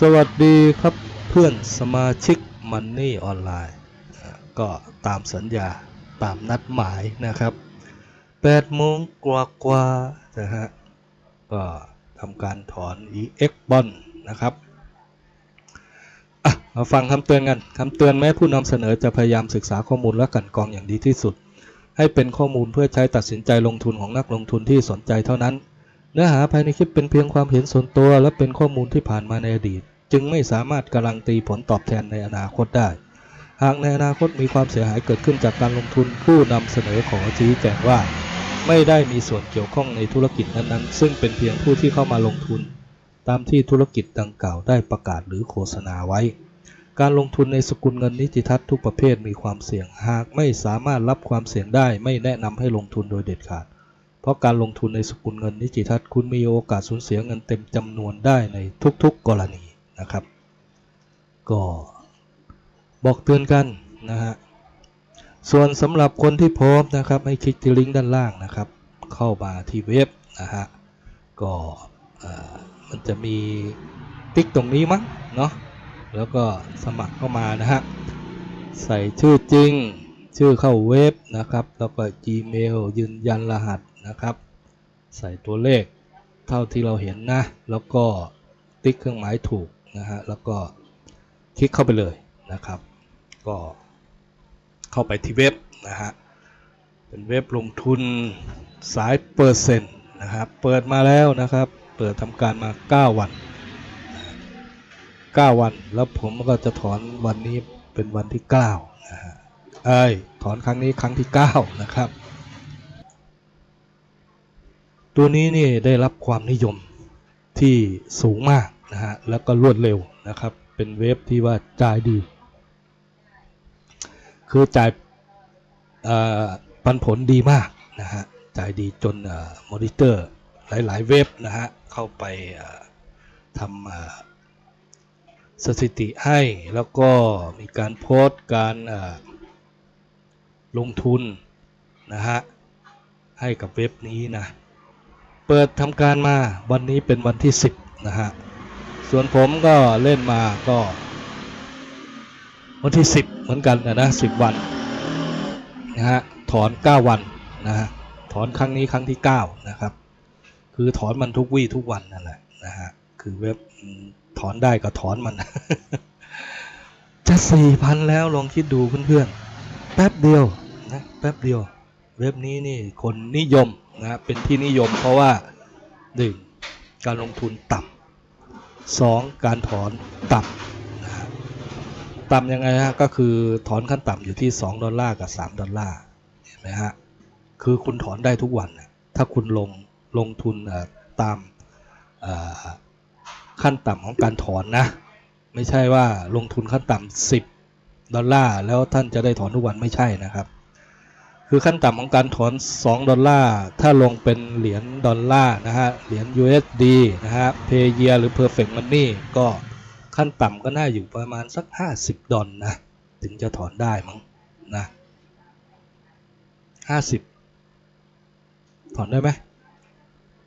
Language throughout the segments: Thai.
สวัสดีครับเพื่อนสมาชิกมันนี่ออนไลน์ก็ตามสัญญาตามนัดหมายนะครับ8โมงกว่ากว่าๆนะฮะก็ทำการถอน EX บอลนะครับมาฟังคำเตือนกันคำเตือนแม้ผู้นำเสนอจะพยายามศึกษาข้อมูลและกันกองอย่างดีที่สุด ให้เป็นข้อมูลเพื่อใช้ตัดสินใจลงทุนของนักลงทุนที่สนใจเท่านั้น เนื้อหาภายในคลิปเป็นเพียงความเห็นส่วนตัว และเป็นข้อมูลที่ผ่านมาในอดีต จึงไม่สามารถการันตีผลตอบแทนในอนาคตได้ หากในอนาคตมีความเสียหายเกิดขึ้นจากการลงทุนผู้นำเสนอขอชี้แจงว่า ไม่ได้มีส่วนเกี่ยวข้องในธุรกิจนั้นๆ ซึ่งเป็นเพียงผู้ที่เข้ามาลงทุน ตามที่ธุรกิจดังกล่าวได้ประกาศหรือโฆษณาไว้ การลงทุนในสกุลเงินนิติทัศน์ทุกประเภทมีความเสี่ยงหากไม่สามารถรับความเสี่ยงได้ ไม่แนะนำให้ลงทุนโดยเด็ดขาด เพราะการลงทุนในสกุลเงินนิติทัศน์คุณมีโอกาสสูญเสียเงินเต็มจำนวนได้ในทุกๆกรณีนะครับ ก็บอกเตือนกันนะฮะส่วนสำหรับคนที่พร้อมนะครับ ให้คลิกที่ลิงก์ด้านล่างนะครับ เข้ามาที่เว็บนะฮะก็มันจะมีติ๊กตรงนี้มั้งเนาะแล้วก็สมัครเข้ามานะฮะใส่ชื่อจริง ชื่อเข้าเว็บนะครับ แล้วก็ Gmail ยืนยันรหัส นะครับ ใส่ตัวเลขเท่าที่เราเห็นนะ แล้วก็ติ๊กเครื่องหมายถูกนะฮะ แล้วก็คลิกเข้าไปเลยนะครับ ก็เข้าไปที่เว็บนะฮะ เป็นเว็บลงทุนสายเปอร์เซ็นต์นะครับ เปิดมาแล้วนะครับ เปิดทำการมา 9 วัน 9 วัน แล้วผมก็จะถอนวันนี้เป็นวันที่ 9นะฮะเอ้ยถอนครั้งนี้ครั้งที่ 9 นะครับ ตัวนี้นี่ได้รับความนิยมที่สูงมากนะฮะแล้วก็รวดเร็วนะครับ เป็นเว็บที่ว่าจ่ายดี คือจ่ายปันผลดีมากนะฮะจ่ายดีจนมอนิเตอร์หลาย ๆ เว็บนะฮะเข้าไปทำสถิติให้แล้วก็มีการโพสต์การลงทุนนะฮะให้กับเว็บนี้นะ เปิดทำการมาวันนี้เป็นวันที่ 10 นะฮะ ส่วนผมก็เล่นมาก็ วันที่ 10 เหมือนกันนะนะ10 วันนะฮะถอน 9 วันนะฮะถอนครั้งนี้ครั้งที่ 9 นะครับ คือถอนมันทุกวี่ทุกวันนั่นแหละนะฮะคือเว็บถอนได้ก็ถอนมัน จะสี่พันแล้วลองคิดดูเพื่อนๆ แป๊บเดียวนะแป๊บเดียว เว็บนี้นี่คนนิยม นะเป็นที่นิยมเพราะว่าหนึ่งการลงทุนต่ำสองการถอนต่ำนะต่ำยังไงฮะก็คือถอนขั้นต่ำอยู่ที่ 2 ดอลลาร์กับ 3 ดอลลาร์เห็นไหมฮะคือคุณถอนได้ทุกวันนะถ้าคุณลงลงทุนตามขั้นต่ำของการถอนนะ ไม่ใช่ว่าลงทุนขั้นต่ำ10 ดอลลาร์แล้วท่านจะได้ถอนทุกวันไม่ใช่นะครับ คือขั้นต่ำของการถอน 2 ดอลลาร์ ถ้าลงเป็นเหรียญดอลลาร์นะฮะ เหรียญ USD นะฮะเพย์เยหรือ Perfect Money ก็ขั้นต่ำก็น่าอยู่ประมาณสัก 50 ดอลนะ ถึงจะถอนได้มั้งนะ50 ถอนได้ไหม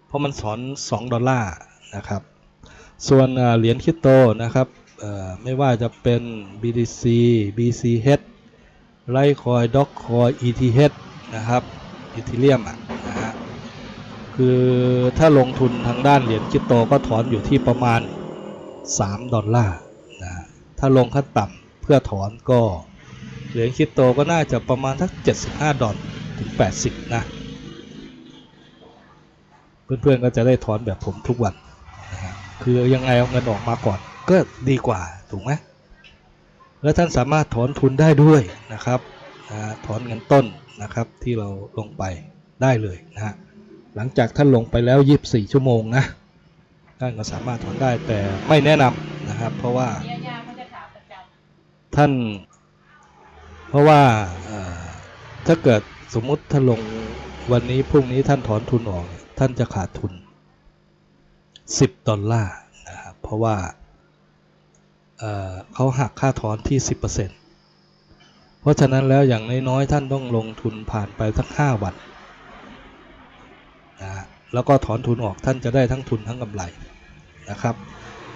เพราะมันถอน 2 ดอลลาร์นะครับ ส่วนเหรียญคริปโตนะครับไม่ว่าจะเป็น BTC BCH ไลคอยด็อกคอย ETH นะครับอีเทเรียมอะนะฮะคือถ้าลงทุนทางด้านเหรียญคริปโตก็ถอนอยู่ที่ประมาณ 3 ดอลลาร์นะถ้าลงขั้นต่ำเพื่อถอนก็เหรียญคริปโตก็น่าจะประมาณสัก 75 ดอลถึง 80 นะ เพื่อนๆก็จะได้ถอนแบบผมทุกวันนะฮะคือยังไงเอาเงินออกมาก่อนก็ดีกว่า ถูกไหม และท่านสามารถถอนทุนได้ด้วยนะครับนะถอนเงินต้นนะครับที่เราลงไปได้เลยนะฮะหลังจากท่านลงไปแล้ว 24 ชั่วโมงนะท่านก็สามารถถอนได้แต่ไม่แนะนำนะครับ เพราะว่าท่าน เพราะว่าถ้าเกิดสมมุติถ้านลงวันนี้พรุ่งนี้ท่านถอนทุนออก ท่านจะขาดทุน 10 ดอลลาร์นะครับเพราะว่า เขาหักค่าถอนที่ 10%เพราะฉะนั้นแล้วอย่างน้อยๆท่านต้องลงทุนผ่านไปสัก5วันนะแล้วก็ถอนทุนออกท่านจะได้ทั้งทุนทั้งกำไรนะครับ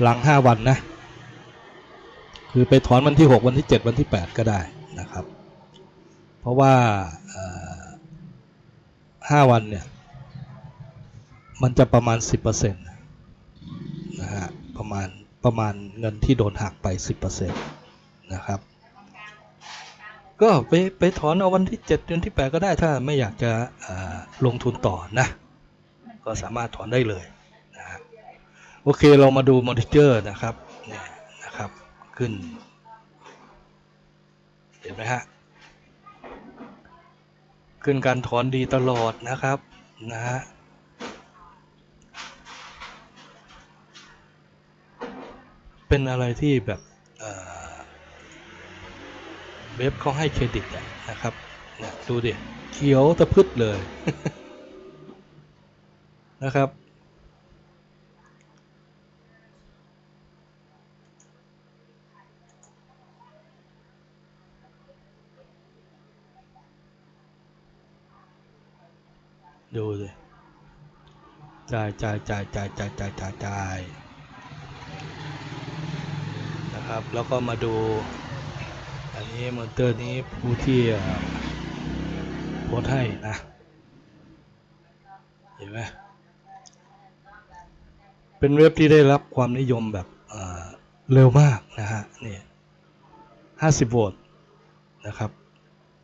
หลัง 5 วันนะ คือไปถอนวันที่ 6 วันที่ 7 วันที่ 8 ก็ได้นะครับ เพราะว่าห้าวันเนี่ย มันจะประมาณ 10%นะฮะประมาณ ประมาณเงินที่โดนหักไป 10%นะครับ ก็ไปไปถอนเอาวันที่ 7 เดือนที่ 8 ก็ได้ถ้าไม่อยากจะลงทุนต่อนะ ก็สามารถถอนได้เลยนะโอเคเรามาดูมอนิเตอร์นะครับเนี่ยนะครับขึ้น เห็นไหมฮะ ขึ้นการถอนดีตลอดนะครับนะฮะ เป็นอะไรที่แบบเว็บเขาให้เครดิตอะนะครับนี่ยดูดิเขียวตะพึดเลยนะครับ ดูสิจ่ายจ่ายจ่ายจ่ายจ่ายจ่ายจ่ายจ่าย นะครับ แล้วก็มาดู อันนี้มอเตอร์นี้ผู้ที่โพสให้นะ เห็นไหมเป็นเว็บที่ได้รับความนิยมแบบเร็วมากนะฮะนี่ห้าสิบโหวตนะครับ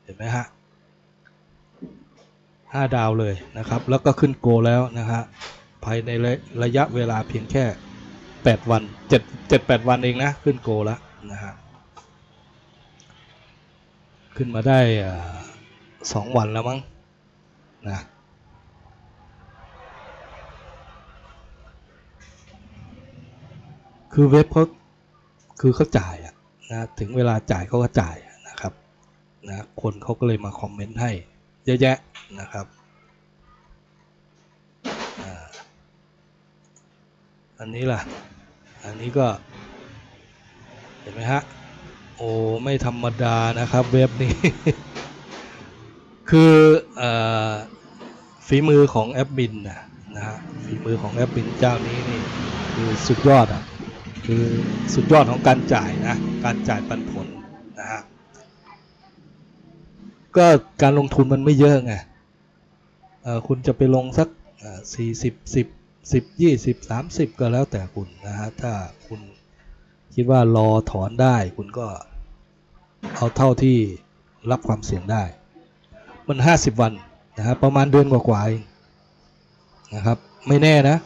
เห็นไหมฮะห้าดาวเลยนะครับ แล้วก็ขึ้นโกแล้วนะฮะภายในระระยะเวลาเพียงแค่ 8วัน7 7 8วันเองนะ ขึ้นโกแล้วนะฮะขึ้นมาได้สองวันแล้วมั้งนะคือเว็บเขาคือเขาจ่ายอะนะถึงเวลาจ่ายเขาก็จ่ายนะครับนะคนเขาก็เลยมาคอมเมนต์ให้เยอะแยะนะครับอันนี้ล่ะ อันนี้ก็ เห็นไหมฮะ โอ้ไม่ธรรมดานะครับเว็บนี้ คืออฝีมือของแอดมินนะนะฮะฝีมือของแอดมินเจ้านี้นี่คือสุดยอดอะคือสุดยอดของการจ่ายนะ การจ่ายปันผลนะฮะ ก็การลงทุนมันไม่เยอะไงคุณจะไปลงสักสี่สิบสิบ สิบยี่สิบสามสิบก็แล้วแต่คุณนะฮะถ้าคุณคิดว่ารอถอนได้คุณก็เอาเท่าที่รับความเสี่ยงได้ มันห้าสิบวันนะฮะประมาณเดือนกว่าๆเองนะครับ ไม่แน่นะ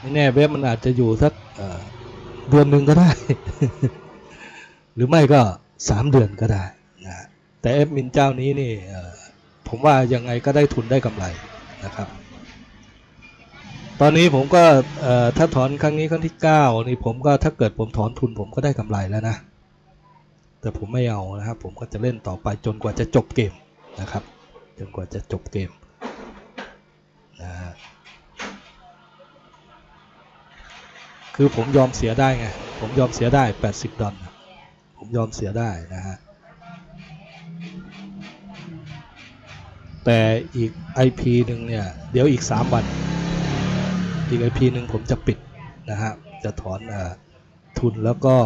ไม่แน่เว็บมันอาจจะอยู่สักเเดือนหนึ่งก็ได้ หรือไม่ก็สามเดือนก็ได้นะแต่แอดมินเจ้านี้นี่ผมว่ายังไงก็ได้ทุนได้กำไรนะครับ ตอนนี้ผมก็ถ้าถอนครั้งนี้ครั้งที่ 9 นี่ผมก็ถ้าเกิดผมถอนทุนผมก็ได้กำไรแล้วนะ แต่ผมไม่เอานะครับ ผมก็จะเล่นต่อไปจนกว่าจะจบเกมนะครับ จนกว่าจะจบเกมนะฮะคือผมยอมเสียได้ไง ผมยอมเสียได้ 80 ดอลลาร์ผมยอมเสียได้นะฮะ แต่อีก IP หนึ่งเนี่ย เดี๋ยวอีก 3 วัน อีก IP หนึ่งผมจะปิดนะฮะจะถอนอทุนแล้วก็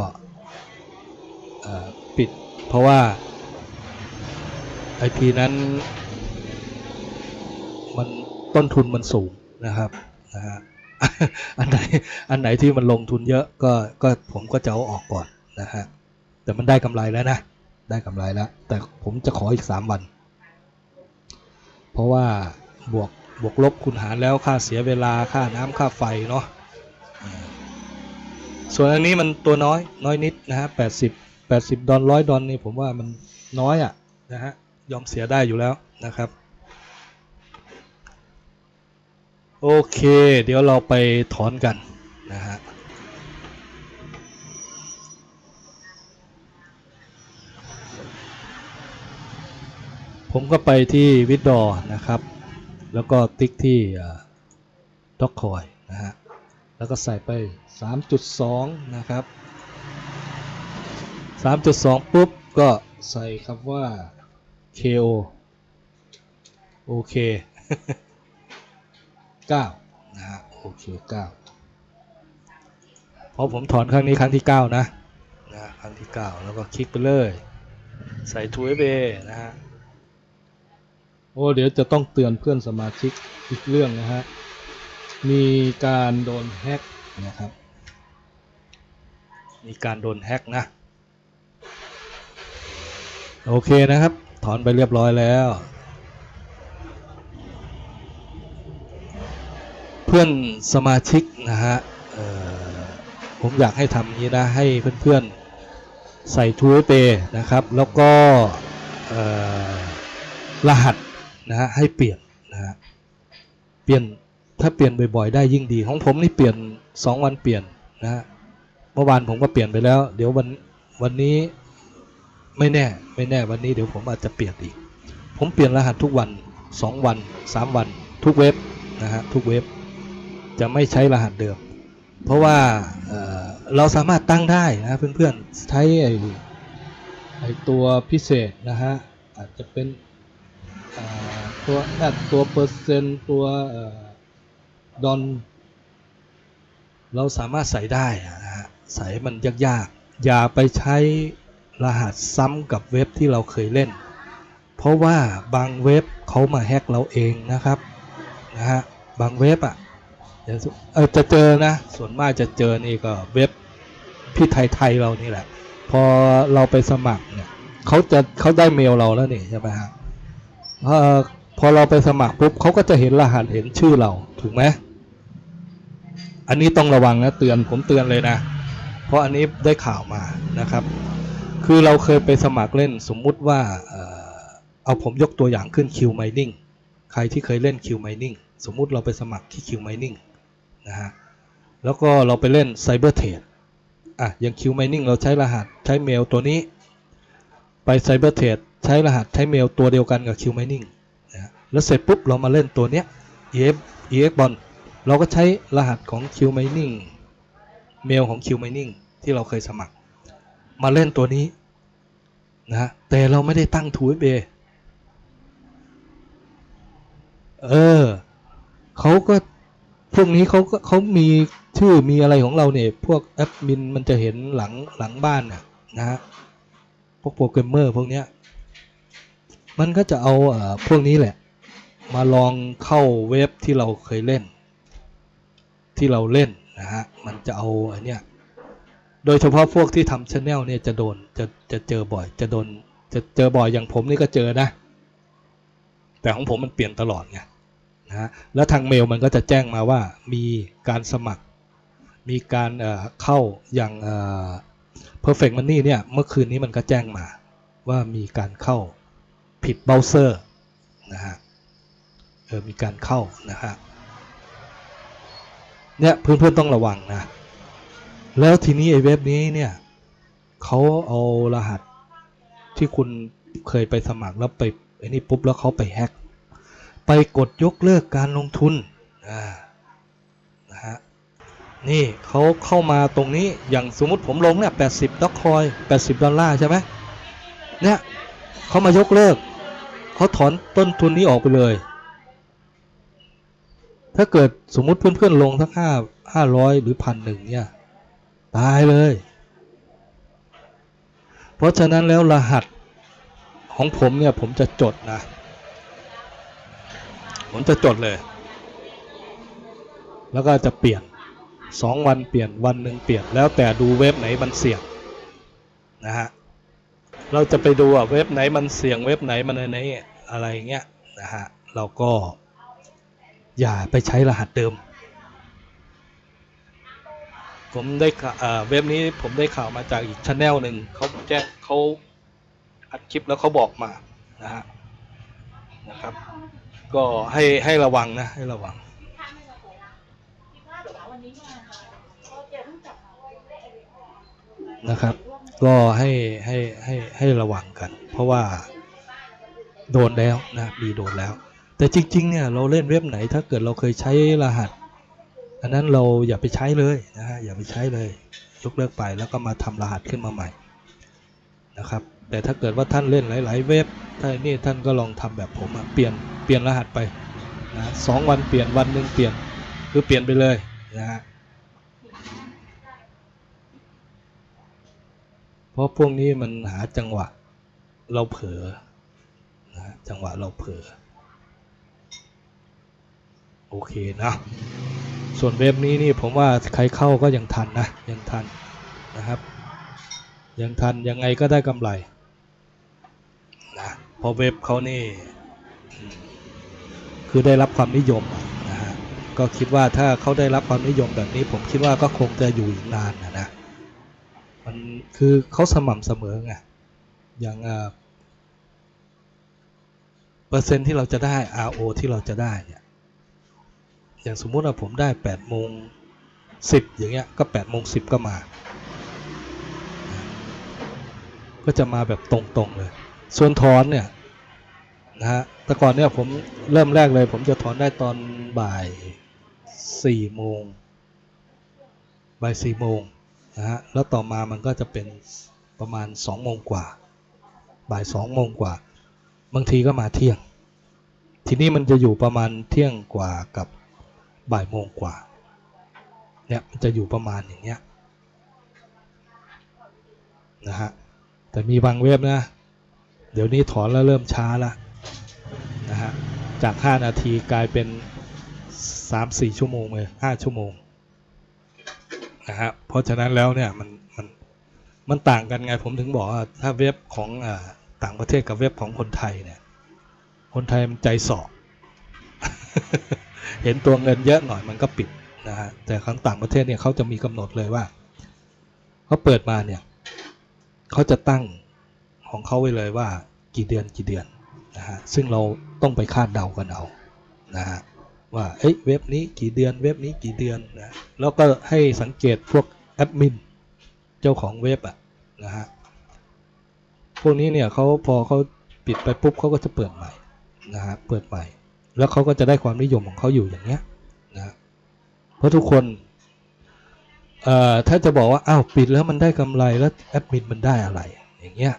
ปิด เพราะว่า IP นั้นมันต้นทุนมันสูงนะครับนะฮะอันไหนอันไหนที่มันลงทุนเยอะก็ก็ผมก็จะเอาออกก่อนนะฮะแต่มันได้กำไรแล้วนะ ได้กำไรแล้ว แต่ผมจะขออีก 3 วัน เพราะว่าบวก บวกลบคูณหารแล้วค่าเสียเวลาค่าน้ำค่าไฟเนาะส่วนอันนี้มันตัวน้อยน้อยนิดนะฮะแปดสิบแปดสิบดอลร้อยดอลนี่ผมว่ามันน้อยอะ่ะนะฮะยอมเสียได้อยู่แล้วนะครับ โอเค เดี๋ยวเราไปถอนกันนะฮะผมก็ไปที่วิดดอนะครับ แล้วก็ติ๊กที่ด็อกคอยนะฮะ แล้วก็ใส่ไป 3.2 นะครับ 3.2 ปุ๊บ ก็ใส่คำว่า KO โอเค9นะฮะ โอเค9พอผมถอนครั้งนี้ครั้งที่เก้านะนะครั้งที่เก้าแล้วก็คลิกไปเลย ใส่ทูเอเบนะฮะ โอ้เดี๋ยวจะต้องเตือนเพื่อนสมาชิกอีกเรื่องนะฮะ มีการโดนแฮ็กนะครับ มีการโดนแฮ็กนะ โอเคนะครับ ถอนไปเรียบร้อยแล้ว เพื่อนสมาชิกนะฮะเอ่อผมอยากให้ทำอย่างนี้นะ ให้เพื่อนๆ ใส่ทูเปนะครับ แล้วก็เอ่อรหัส นะฮะให้เปลี่ยนนะฮะเปลี่ยนถ้าเปลี่ยนบ่อยๆได้ยิ่งดี ของผมนี่เปลี่ยน 2 วันเปลี่ยนนะฮะเมื่อวานผมก็เปลี่ยนไปแล้ว เดี๋ยววันวันนี้ไม่แน่ไม่แน่วันนี้เดี๋ยวผมอาจจะเปลี่ยนอีก ผมเปลี่ยนรหัสทุกวัน 2 วัน 3 วัน ทุกเว็บนะฮะทุกเว็บจะไม่ใช้รหัสเดิม เพราะว่าเเราสามารถตั้งได้นะเพื่อนๆใช้ไอ้ตัวพิเศษนะฮะอาจจะเป็น ตัวแอดตัวเปอร์เซ็นต์ตัวดอน เราสามารถใส่ได้นะฮะใส่มันยากๆ อย่าไปใช้รหัสซ้ำกับเว็บที่เราเคยเล่น เพราะว่าบางเว็บเขามาแฮกเราเองนะครับนะฮะบางเว็บอะจะเจอนะส่วนมากจะเจอนี่ก็เว็บพี่ไทยไทยเรานี่แหละ พอเราไปสมัครเนี่ยเขาจะเขาได้เมลเราแล้วนี่ใช่ไหมฮะ พอเราไปสมัครปุ๊บเขาก็จะเห็นรหัสเห็นชื่อเราถูกไหมอันนี้ต้องระวังนะเตือนผมเตือนเลยนะ เพราะอันนี้ได้ข่าวมานะครับ คือเราเคยไปสมัครเล่นสมมุติว่าเอาผมยกตัวอย่างขึ้น Q Mining ใครที่เคยเล่น Q Mining สมมุติเราไปสมัครที่ Q Mining นะฮะแล้วก็เราไปเล่น Cyber Trade อะอย่าง Q Mining เราใช้รหัสใช้เมลตัวนี้ไป Cyber Trade ใช้รหัสใช้เมลตัวเดียวกันกับ Q Mining นะฮะแล้วเสร็จปุ๊บเรามาเล่นตัวเนี้ย EF EF Bond เราก็ใช้รหัสของ Q Mining เมลของ Q Mining ที่เราเคยสมัคร มาเล่นตัวนี้นะฮะแต่เราไม่ได้ตั้ง 2FA เออเขาก็พวกนี้เขาก็เขามีชื่อมีอะไรของเราเนี่ย พวกแอดมินมันจะเห็นหลังหลังบ้านน่ะนะฮะพวกโปรแกรมเมอร์พวกเนี้ย มันก็จะเอาอพวกนี้แหละ มาลองเข้าเว็บที่เราเคยเล่น ที่เราเล่นนะฮะ มันจะเอาอันเนี้ย โดยเฉพาะพวกที่ทำช anel เนี่ยจะโดนจะจะเจอบ่อย จะโดนจะเจอบ่อยอย่างผมนี่ก็เจอนะ แต่ของผมมันเปลี่ยนตลอดไงนะฮะ แล้วทางเมลมันก็จะแจ้งมาว่ามีการสมัคร มีการเเข้าอย่างเอ่อ perfect money เนี่ย เมื่อคืนนี้มันก็แจ้งมาว่ามีการเข้า ผิดเบราว์เซอร์นะฮะเออมีการเข้านะฮะเนี่ยเพื่อนๆต้องระวังนะ แล้วทีนี้ไอ้เว็บนี้เนี่ยเขาเอารหัสที่คุณเคยไปสมัครแล้วไปไอ้นี่ปุ๊บแล้วเขาไปแฮ็กไปกดยกเลิกการลงทุนอ่านะฮะนี่เขาเข้ามาตรงนี้อย่างสมมติผมลงเนี่ย80ด็อกคอย80ดอลลาร์ใช่ไหมเนี่ยเขามายกเลิก เขาถอนต้นทุนนี้ออกไปเลย ถ้าเกิดสมมุติเพื่อนๆลงสักห้าห้าร้อยหรือพันหนึ่งเนี่ยตายเลย เพราะฉะนั้นแล้วรหัสของผมเนี่ยผมจะจดนะ ผมจะจดเลย แล้วก็จะเปลี่ยนสองวันเปลี่ยนวันหนึ่งเปลี่ยนแล้วแต่ดูเว็บไหนมันเสี่ยงนะฮะเราจะไปดูว่าเว็บไหนมันเสี่ยงเว็บไหนมันอะไร อะไรเงี้ยนะฮะเราก็อย่าไปใช้รหัสเดิม ผมได้ข่าเอ่อเว็บนี้ผมได้ข่าวมาจากอีกช anel หนึ่งเขาแจ้งเขาอัดคลิปแล้วเขาบอกมานะฮะนะครับ ก็ให้ให้ระวังนะให้ระวังนะครับ ก็ให้ให้ให้ให้ระวังกัน เพราะว่า โดนแล้วนะมีโดนแล้ว แต่จริงๆเนี่ยเราเล่นเว็บไหนถ้าเกิดเราเคยใช้รหัส อันนั้นเราอย่าไปใช้เลยนะฮะอย่าไปใช้เลยยกเลิกไปแล้วก็มาทำรหัสขึ้นมาใหม่นะครับแต่ถ้าเกิดว่าท่านเล่นหลาย ๆ เว็บถ้านี่ท่านก็ลองทำแบบผมเปลี่ยนเปลี่ยนรหัสไปนะสองวันเปลี่ยนวันหนึ่งเปลี่ยนคือเปลี่ยนไปเลยนะฮะเพราะพวกนี้มันหาจังหวะ เราเผลอ จังหวะเราเผลอโอเคนะ ส่วนเว็บนี้นี่ผมว่าใครเข้าก็ยังทันนะ ยังทันนะครับ ยังทันยังไงก็ได้กำไรนะพราะเว็บเขานี่ คือได้รับความนิยมนะฮะก็คิดว่าถ้าเขาได้รับความนิยมแบบนี้ผมคิดว่าก็คงจะอยู่อีกนานนะนะมันคือเขาสม่ำเสมอไงอย่างอ่า เปอร์เซ็นต์ที่เราจะได้ RO ที่เราจะได้เนี่ยอย่างสมมุติว่าผมได้8โมง10 อย่างเงี้ยก็8โมง10 ก็มา ก็จะมาแบบตรงๆเลย ส่วนถอนเนี่ยนะฮะแต่ก่อนเนี่ยผมเริ่มแรกเลย ผมจะถอนได้ตอนบ่าย4โมงบ่าย4โมงนะฮะแล้วต่อมามันก็จะเป็นประมาณ2โมงกว่า บ่าย2โมงกว่า บางทีก็มาเที่ยง ทีนี้มันจะอยู่ประมาณเที่ยงกว่ากับบ่ายโมงกว่า เนี่ยมันจะอยู่ประมาณอย่างเงี้ยนะฮะ แต่มีบางเว็บนะ เดี๋ยวนี้ถอนแล้วเริ่มช้าละนะฮะ จาก 5 นาทีกลายเป็น 3-4 ชั่วโมงเลย5ชั่วโมงนะฮะ เพราะฉะนั้นแล้วเนี่ยมันมันมันต่างกันไงผมถึงบอกว่าถ้าเว็บของอ่า ต่างประเทศกับเว็บของคนไทยเนี่ย คนไทยมันใจสอบ เห็นตัวเงินเยอะหน่อยมันก็ปิดนะฮะ แต่ของต่างประเทศเนี่ยเขาจะมีกำหนดเลยว่าเขาเปิดมาเนี่ยเขาจะตั้งของเขาไว้เลยว่ากี่เดือนกี่เดือนนะฮะ ซึ่งเราต้องไปคาดเดากันเอานะฮะว่าเอ้ยเว็บนี้กี่เดือนเว็บนี้กี่เดือนนะแล้วก็ให้สังเกตพวกแอดมินเจ้าของเว็บอะนะฮะ พวกนี้เนี่ยเขาพอเขาปิดไปปุ๊บเขาก็จะเปิดใหม่นะฮะเปิดใหม่ แล้วเขาก็จะได้ความนิยมของเขาอยู่อย่างเงี้ยนะเพราะทุกคนเอ่อถ้าจะบอกว่าอ้าวปิดแล้วมันได้กำไรแล้วแอดมินมันได้อะไร อย่างเงี้ย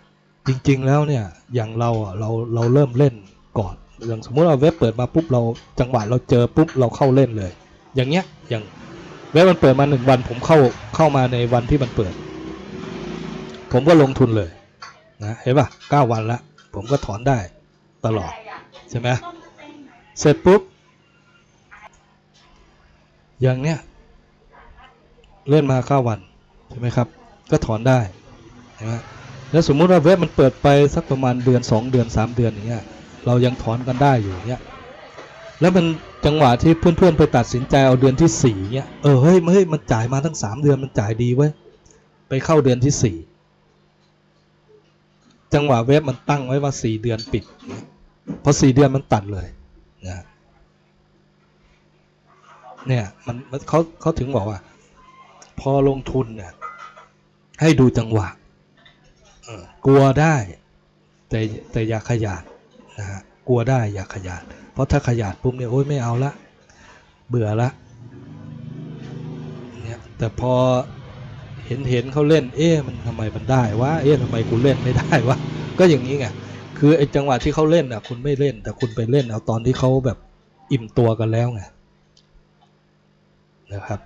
จริง ๆ แล้วเนี่ยอย่างเราอะเราเราเริ่มเล่นก่อนอย่างสมมุติเราเว็บเปิดมาปุ๊บเราจังหวะเราเจอปุ๊บเราเข้าเล่นเลย อย่างเงี้ยอย่างเว็บมันเปิดมาหนึ่งวันผมเข้าเข้ามาในวันที่มันเปิด ผมก็ลงทุนเลย นะเห็นป่ะเก้าวันละผมก็ถอนได้ตลอด ใช่ไหมเสร็จปุ๊บ อย่างเนี้ยเล่นมาเก้าวัน ใช่ไหมครับ ก็ถอนได้ใช่ไหมแล้วสมมุติว่าเว็บมันเปิดไปสักประมาณเดือน 2 เดือน 3 เดือนอย่างเงี้ยเรายังถอนกันได้อยู่เนี้ยแล้วมันจังหวะที่เพื่อนๆไปตัดสินใจเอาเดือนที่4เนี้ยเออเฮ้ยเฮ้ยมันจ่ายมาทั้ง 3 เดือนมันจ่ายดีเว้ยไปเข้าเดือนที่4 จังหวะเว็บมันตั้งไว้ว่า4เดือนปิดเนี่เดือนมันตัดเลยนะเนี่ยมันเขาเขาถึงบอกว่า พอลงทุนเนี่ยให้ดูจังหวะกลัวได้แต่แต่อย่าขยาดนะฮะกลัวได้อย่าขยาดเพราะถ้าขยาดปุ๊บเนี่ยโอ๊ยไม่เอาละ เบื่อละเนี่ยแต่พอ เห็นเห็นเขาเล่น เอ๊ะมันทำไมมันได้วะเอ๊ะทำไมกูเล่นไม่ได้วะก็อย่างนี้ไงคือไอ้จังหวะที่เขาเล่นอะ คุณไม่เล่น แต่คุณไปเล่นเอาตอนที่เขาแบบอิ่มตัวกันแล้วไงนะครับ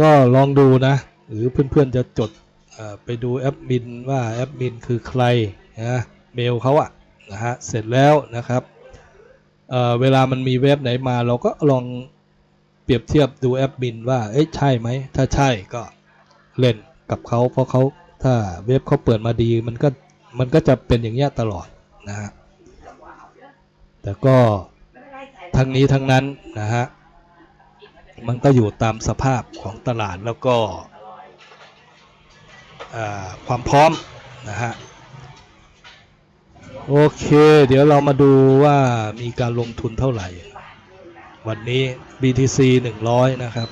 ก็ลองดูนะ หรือเพื่อนๆจะจดไปดูแอดมินว่าแอดมินคือใครนะเมลเขาอะนะฮะเสร็จแล้วนะครับเเวลามันมีเว็บไหนมาเราก็ลอง รียบเทียบดูแอดมินว่าเอ๊ะใช่ไหม ถ้าใช่ก็เล่นกับเขาเพราะเขาถ้าเว็บเขาเปิดมาดีมันก็มันก็จะเป็นอย่างเงี้ยตลอดนะฮะแต่ก็ทั้งนี้ทั้งนั้นนะฮะมันก็อยู่ตามสภาพของตลาดแล้วก็ความพร้อมนะฮะโอเค เดี๋ยวเรามาดูว่ามีการลงทุนเท่าไหร่ วันนี้ BTC 100 นะครับ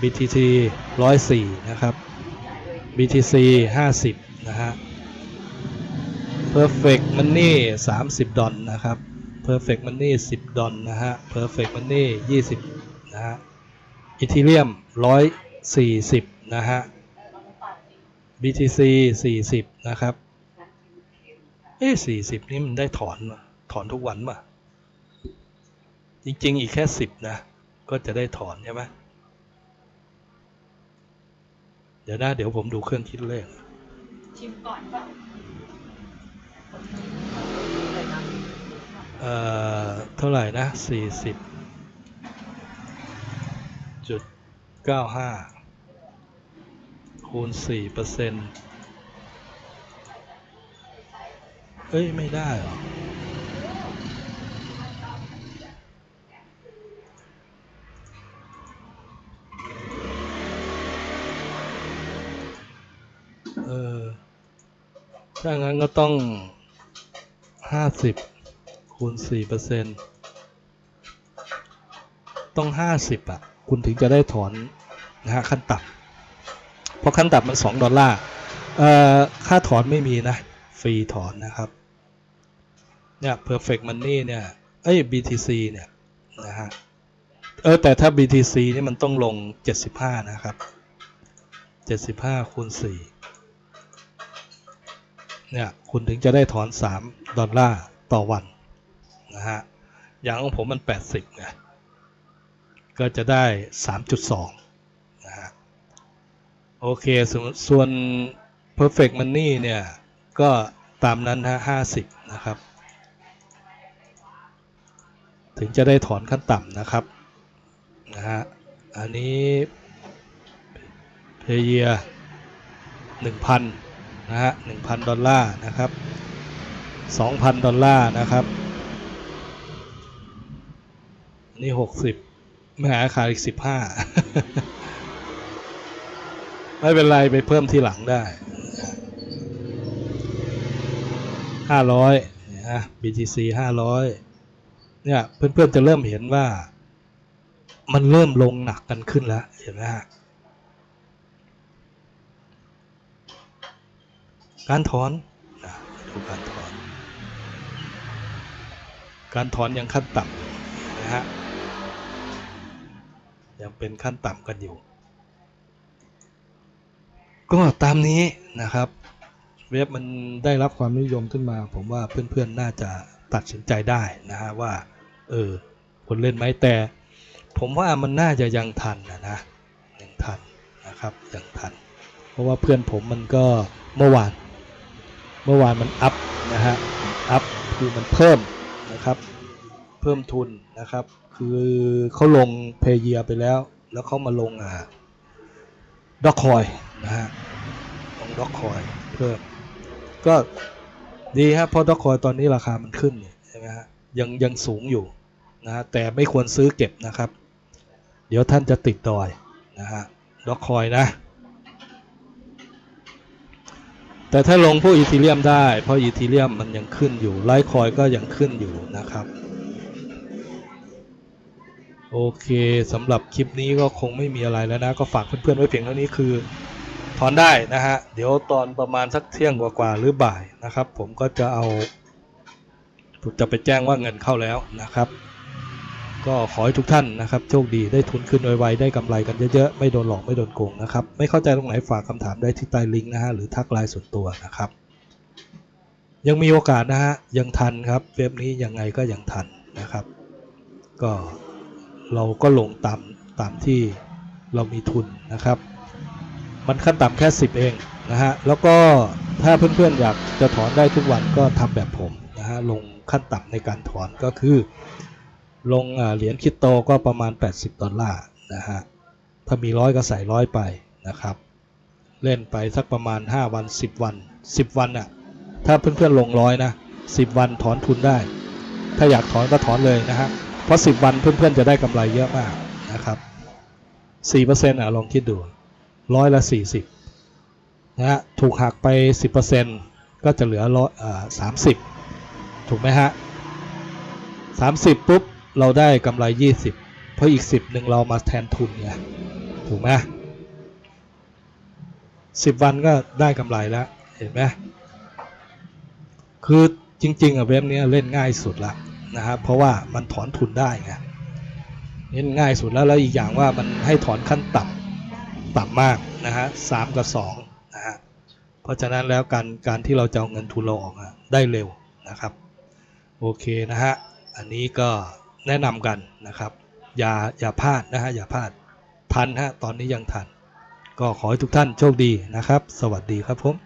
BTC 104 นะครับ BTC 50 นะฮะ Perfect Money 30 ดอลนะครับ Perfect Money 10 ดอลนะฮะ Perfect Money 20 นะฮะอีทีเรียม140 นะฮะ BTC 40 นะครับ เอ๊ะ40 นี่มันได้ถอนมถอนทุกวันป่ะ จริง ๆ อีกแค่10นะ ก็จะได้ถอนใช่ไหมเดี๋ยวนะเดี๋ยวผมดูเครื่องคิดเลขชิมก่อนเปล่าเอ่อ เท่าไหร่นะสี่สิบจุดเก้าห้าคูณสี่เปอร์เซ็นต์เอ้ย ไม่ได้เหรอเออ ถ้างั้นก็ต้องห้าสิบคูณสี่เปอร์เซ็นต์ต้องห้าสิบอะ คุณถึงจะได้ถอนนะฮะขั้นต่ำเพราะขั้นต่ำมันสองดอลลาร์เอ่อค่าถอนไม่มีนะ ฟรีถอนนะครับ เนี่ย perfect money เนี่ย เอ้ย BTC เนี่ยนะฮะ เออแต่ถ้า BTC นี่มันต้องลง 75 นะครับ 75 คูณ 4 เนี่ยคุณถึงจะได้ถอน 3 ดอลลาร์ต่อวันนะฮะอย่างของผมมัน 80ไงก็จะได้ 3.2นะฮะโอเคสวนส่วน perfect money เนี่ย ก็ตามนั้นฮะ50 นะครับ ถึงจะได้ถอนขั้นต่ำนะครับนะฮะอันนี้เพเยียห นะฮะหนึ่งพันดอลลาร์นะครับสองพันดอลลาร์นะครับ นี่หกสิบไม่หาขาดอีกสิบห้าไม่เป็นไรไปเพิ่มทีหลังได้ห้าร้อยนะ BTC ห้าร้อยเนี่ยเพื่อนๆจะเริ่มเห็นว่ามันเริ่มลงหนักกันขึ้นแล้วเห็นไหมฮะ การถอนนะดูการถอน การถอนยังขั้นต่ำนะฮะ ยังเป็นขั้นต่ำกันอยู่ ก็ตามนี้นะครับ เว็บมันได้รับความนิยมขึ้นมา ผมว่าเพื่อนๆ น่าจะตัดสินใจได้นะฮะว่า เออคนเล่นไหมแต่ ผมว่ามันน่าจะยังทันนะนะยังทันนะครับยังทัน เพราะว่าเพื่อนผมมันก็เมื่อวาน เมื่อวานมันอัพนะฮะอัพคือมันเพิ่มนะครับเพิ่มทุนนะครับ คือเขาลงเพเยียไปแล้ว แล้วเขามาลงอ่าด็อกคอยนะฮะลงด็อกคอยเพิ่ม ก็ดีฮะเพราะด็อกคอยตอนนี้ราคามันขึ้นใช่ไหมฮะยังยังสูงอยู่นะฮะแต่ไม่ควรซื้อเก็บนะครับ เดี๋ยวท่านจะติดดอยนะฮะด็อกคอยนะ แต่ถ้าลงพวกอีทีเรียมได้ เพราะอีทีเรียมมันยังขึ้นอยู่ไลท์คอยก็ยังขึ้นอยู่นะครับ โอเคสำหรับคลิปนี้ก็คงไม่มีอะไรแล้วนะ ก็ฝากเพื่อนๆไว้เพียงเท่านี้คือถอนได้นะฮะ เดี๋ยวตอนประมาณสักเที่ยงกว่าๆหรือบ่ายนะครับ ผมก็จะเอา จะไปแจ้งว่าเงินเข้าแล้วนะครับ ก็ขอให้ทุกท่านนะครับโชคดีได้ทุนขึ้นไวๆได้กำไรกันเยอะๆ ไม่โดนหลอกไม่โดนโกงนะครับ ไม่เข้าใจตรงไหนฝากคำถามได้ที่ใต้ลิงก์นะฮะหรือทักไลน์ส่วนตัวนะครับ ยังมีโอกาสนะฮะยังทันครับเว็บนี้ยังไงก็ยังทันนะครับ ก็เราก็ลงตามตามที่เรามีทุนนะครับ มันขั้นต่ำแค่ 10 เองนะฮะแล้วก็ถ้าเพื่อนๆอยากจะถอนได้ทุกวันก็ทำแบบผมนะฮะลงขั้นต่ำในการถอนก็คือ ลงเหรียญคริปโตก็ประมาณ 80 ดอลลาร์นะฮะ ถ้ามีร้อยก็ใส่ร้อยไปนะครับ เล่นไปสักประมาณ 5 วัน 10 วัน 10 วันอะ่ะ ถ้าเพื่อนๆลงร้อยนะ 10 วันถอนทุนได้ ถ้าอยากถอนก็ถอนเลยนะฮะ เพราะ 10 วันเพื่อนๆจะได้กำไรเยอะมากนะครับ4%อะลองคิดดูร้อยละ 40นะฮะ ถูกหักไป 10%ก็จะเหลือร้อยอ่า30ถูกไหมฮะ 30 ปุ๊บ เราได้กำไร 20 เพราะอีก 10หนึ่งเรามาแทนทุนไงถูกไหมสิบวันก็ได้กำไรแล้ว เห็นไหมคือจริง ๆอะเว็บนี้เล่นง่ายสุดละนะครับเพราะว่ามันถอนทุนได้ไงเล่นง่ายสุดแล้วแล้วอีกอย่างว่ามันให้ถอนขั้นต่ำต่ำมากนะฮะสามกับสองนะฮะเพราะฉะนั้นแล้วการการที่เราจะเอาเงินทุนเราออกอะได้เร็วนะครับ โอเคนะฮะอันนี้ก็ แนะนำกันนะครับ อย่าอย่าพลาดนะฮะอย่าพลาดทันฮะตอนนี้ยังทัน ก็ขอให้ทุกท่านโชคดีนะครับ สวัสดีครับผม